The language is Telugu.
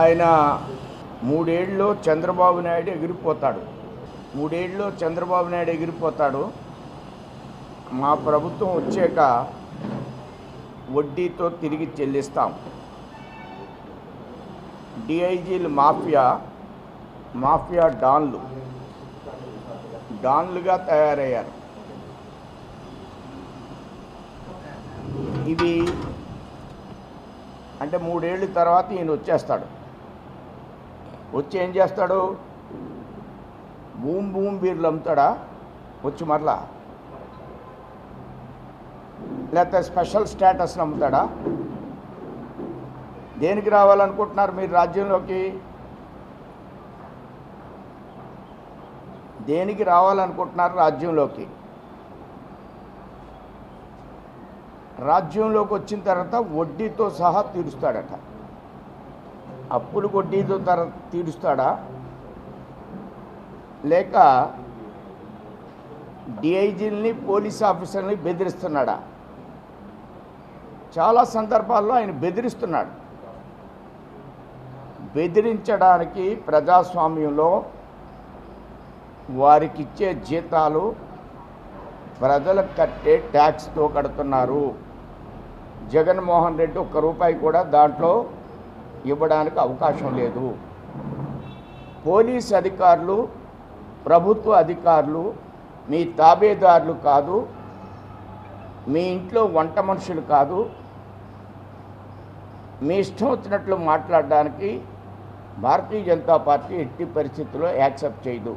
ఆయన మూడేళ్ళు చంద్రబాబు నాయుడు ఎగిరిపోతాడు. మూడేళ్ళు చంద్రబాబు నాయుడు ఎగిరిపోతాడు. మా ప్రభుత్వం వచ్చాక వడ్డీతో తిరిగి చెల్లిస్తాం. డిఐజీలు మాఫియా మాఫియా డాన్లు. డాన్లుగా తయారయ్యారు. ఇవి అంటే మూడేళ్ళ తర్వాత ఈయన వచ్చేస్తాడు వచ్చి ఏం చేస్తాడు? భూమి భూమి బీర్లు అమ్ముతాడా? వచ్చి మరలా? లేకపోతే స్పెషల్ స్టేటస్ అమ్ముతాడా? దేనికి రావాలనుకుంటున్నారు మీరు రాజ్యంలోకి? దేనికి రావాలనుకుంటున్నారు రాజ్యంలోకి? రాజ్యంలోకి వచ్చిన తర్వాత వడ్డీతో సహా తీరుస్తాడట. అప్పులు వడ్డీతో తర తీరుస్తాడా? లేక డిఐజీలని పోలీస్ ఆఫీసర్ని బెదిరిస్తున్నాడా? చాలా సందర్భాల్లో ఆయన బెదిరిస్తున్నాడు. బెదిరించడానికి ప్రజాస్వామ్యంలో వారికి ఇచ్చే జీతాలు ప్రజలకు కట్టే ట్యాక్స్తో కడుతున్నారు. జగన్మోహన్ రెడ్డి ఒక్క రూపాయి కూడా దాంట్లో ఇవ్వడానికి అవకాశం లేదు. పోలీస్ అధికారులు ప్రభుత్వ అధికారులు మీ తాబేదారులు కాదు మీ ఇంట్లో వంట మనుషులు కాదు మీ ఇష్టం వచ్చినట్లు మాట్లాడడానికి భారతీయ జనతా పార్టీ ఎట్టి పరిస్థితుల్లో యాక్సెప్ట్ చేయదు.